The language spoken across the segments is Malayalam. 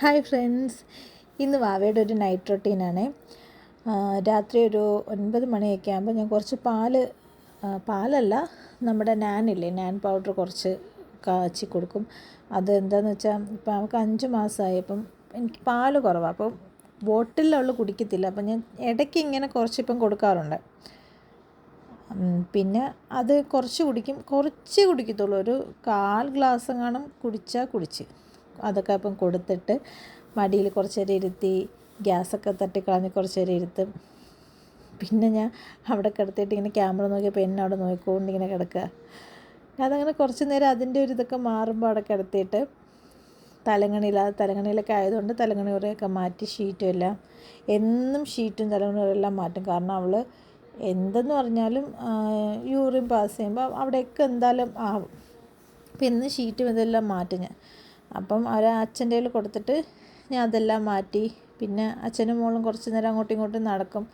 Hi friends. ഇന്ന് വാവയുടെ ഒരു നൈറ്റ് റൊട്ടീനാണ് രാത്രി ഒരു ഒൻപത് മണിയൊക്കെ ആകുമ്പോൾ ഞാൻ കുറച്ച് പാൽ പാലല്ല നമ്മുടെ നാനില്ലേ നാൻ പൗഡർ കുറച്ച് കാച്ചി കൊടുക്കും. അത് എന്താണെന്ന് വെച്ചാൽ ഇപ്പം അവൾക്ക് അഞ്ച് മാസമായി അപ്പം എനിക്ക് പാൽ കുറവാണ് അപ്പം ബോട്ടിലുള്ള കുടിക്കത്തില്ല. അപ്പം ഞാൻ ഇടയ്ക്ക് ഇങ്ങനെ കുറച്ച് ഇപ്പം കൊടുക്കാറുണ്ട് പിന്നെ അത് കുറച്ച് കുടിക്കും. കുറച്ച് കുടിക്കത്തുള്ളൂ. ഒരു കാൽ ഗ്ലാസ് എങ്ങാനും കുടിച്ചാൽ കുടിച്ച്. അതൊക്കെ അപ്പം കൊടുത്തിട്ട് മടിയിൽ കുറച്ച് നേരം ഇരുത്തി ഗ്യാസൊക്കെ തട്ടിക്കളഞ്ഞ് കുറച്ച് നേരം ഇരുത്തും. പിന്നെ ഞാൻ അവിടെ കിടത്തിയിട്ട് ഇങ്ങനെ ക്യാമറ നോക്കിയപ്പോൾ എന്നെ അവിടെ നോക്കിക്കൊണ്ട് ഇങ്ങനെ കിടക്കുക. അതങ്ങനെ കുറച്ച് നേരം അതിന്റെ ഒരു ഇതൊക്കെ മാറുമ്പോൾ അവിടെ കിടത്തിയിട്ട് തലങ്ങണിയിൽ അത് തലങ്ങണിയിലൊക്കെ ആയതുകൊണ്ട് തലങ്ങണി കുറേയൊക്കെ മാറ്റി ഷീറ്റും എല്ലാം എന്നും ഷീറ്റും തലങ്ങണി എല്ലാം മാറ്റും. കാരണം അവൾ എന്തെന്ന് പറഞ്ഞാലും യൂറിൻ പാസ് ചെയ്യുമ്പോൾ അവിടെയൊക്കെ എന്തായാലും ആവും അപ്പം ഇന്ന് ഷീറ്റും ഇതെല്ലാം മാറ്റും ഞാൻ. അപ്പം അവർ അച്ഛന്റെ കയ്യിൽ കൊടുത്തിട്ട് ഞാൻ അതെല്ലാം മാറ്റി. പിന്നെ അച്ഛനും മോളും കുറച്ച് നേരം അങ്ങോട്ടും ഇങ്ങോട്ടും നടക്കും.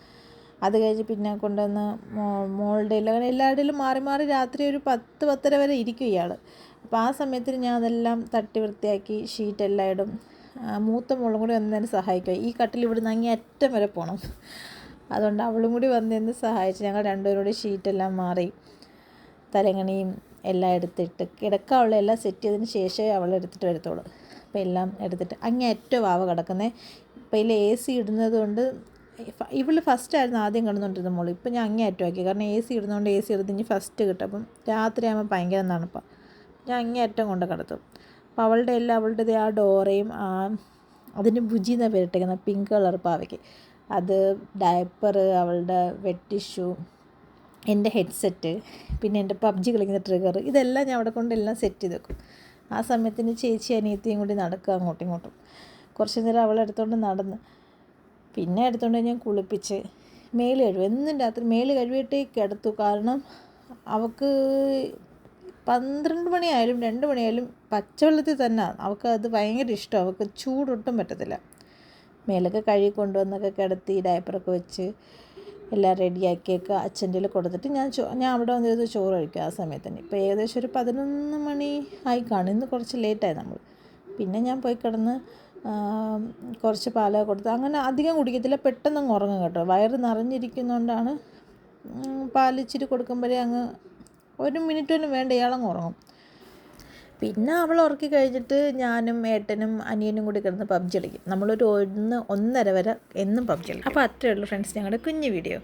അത് കഴിഞ്ഞ് പിന്നെ കൊണ്ടുവന്ന് മോ മോളുടെ അങ്ങനെ എല്ലാവരുടെയും മാറി മാറി രാത്രി ഒരു പത്ത് പത്തര വരെ ഇരിക്കും ഇയാൾ. അപ്പോൾ ആ സമയത്തിന് ഞാൻ അതെല്ലാം തട്ടി വൃത്തിയാക്കി ഷീറ്റെല്ലാം ഇടും. മൂത്ത മോളും കൂടി വന്നതിന് സഹായിക്കുക ഈ കട്ടിൽ ഇവിടുന്ന് അങ്ങേ അറ്റം വരെ പോകണം. അതുകൊണ്ട് അവളും കൂടി വന്നതിന് സഹായിച്ച് ഞങ്ങൾ രണ്ടുപേരും കൂടി ഷീറ്റെല്ലാം മാറി. തലങ്ങണിയും എല്ലാം എടുത്തിട്ട് കിടക്കാനുള്ള എല്ലാം സെറ്റ് ചെയ്തതിന് ശേഷമേ അവൾ എടുത്തിട്ട് വരത്തുള്ളൂ. അപ്പോൾ എല്ലാം എടുത്തിട്ട് അങ്ങേ ഏറ്റവും ആവ കിടക്കുന്നത് ഇപ്പോൾ ഇതിൽ എ സി ഇടുന്നത് കൊണ്ട് ഇവൾ ഫസ്റ്റ് ആയിരുന്നു ആദ്യം കിടന്നുകൊണ്ടിരുന്ന മോൾ. ഇപ്പം ഞാൻ അങ്ങേ ഏറ്റവും ആക്കി. കാരണം എ സി ഇടുന്നതുകൊണ്ട് എ സി എടുത്ത് ഇനി ഫസ്റ്റ് കിട്ടും. അപ്പം രാത്രി ആകുമ്പോൾ ഭയങ്കര തണുപ്പാണ് ഞാൻ അങ്ങേ അറ്റം കൊണ്ട് കിടത്തും. അപ്പോൾ അവളുടെ എല്ലാം അവളുടെ ആ ഡോറയും ആ അതിന് ബുജി എന്നാണ് പിങ്ക് കളർ പാവയ്ക്ക്. അത് ഡയപ്പർ അവളുടെ വെറ്റ് ടിഷ്യൂ എന്റെ ഹെഡ്സെറ്റ് പിന്നെ എന്റെ പബ്ജി കളിക്കുന്ന ട്രിഗർ ഇതെല്ലാം ഞാൻ അവിടെ കൊണ്ട് എല്ലാം സെറ്റ് ചെയ്ത് വെക്കും. ആ സമയത്തിന് ചേച്ചി അനിയത്തിയും കൂടി നടക്കുക അങ്ങോട്ടും ഇങ്ങോട്ടും. കുറച്ച് നേരം അവളെ എടുത്തുകൊണ്ട് നടന്ന്. പിന്നെ എടുത്തുകൊണ്ട് ഞാൻ കുളിപ്പിച്ച് മേൽ കഴുകും. എന്നും രാത്രി മേൽ കഴുകിയിട്ടേ കിടത്തു. കാരണം അവൾക്ക് പന്ത്രണ്ട് മണിയായാലും രണ്ട് മണിയായാലും പച്ചവെള്ളത്തിൽ തന്നെ അവൾക്ക് അത് ഭയങ്കര ഇഷ്ടമാണ് അവൾക്ക് ചൂടൊട്ടും പറ്റത്തില്ല. മേലൊക്കെ കഴുകി കൊണ്ടുവന്നൊക്കെ കിടത്തി ഡയപ്പറൊക്കെ വെച്ച് എല്ലാം റെഡിയാക്കിയൊക്കെ അച്ഛന്റെ കൊടുത്തിട്ട് ഞാൻ ചോ ഞാൻ അവിടെ വന്നിരുന്ന് ചോറ് കഴിക്കും ആ സമയത്ത് ഇപ്പോൾ ഏകദേശം ഒരു പതിനൊന്ന് മണി ആയി കാണും ഇന്ന് കുറച്ച് ലേറ്റായി നമ്മൾ. പിന്നെ ഞാൻ പോയി കിടന്ന് കുറച്ച് പാലൊക്കെ കൊടുത്ത് അങ്ങനെ അധികം കുടിക്കത്തില്ല. പെട്ടെന്ന് അങ്ങ് ഉറങ്ങും കേട്ടോ. വയറ് നിറഞ്ഞിരിക്കുന്നതുകൊണ്ടാണ് പാലിച്ചിരി പാൽ കൊടുക്കുമ്പോഴേ അങ്ങ് ഒരു മിനിറ്റൊന്നും പോലും വേണ്ട. ഇയാളങ്ങ് ഉറങ്ങും. പിന്നെ അവൾ ഉറക്കി കഴിഞ്ഞിട്ട് ഞാനും ഏട്ടനും അനിയനും കൂടി കിടന്ന് പബ്ജി കളിക്കും. നമ്മളൊരു ഒന്ന് ഒന്നര വരെ എന്നും പബ്ജി കളിക്കും. അപ്പോൾ അത്രയേ ഉള്ളൂ ഫ്രണ്ട്സ് ഞങ്ങളുടെ കുഞ്ഞു വീഡിയോ.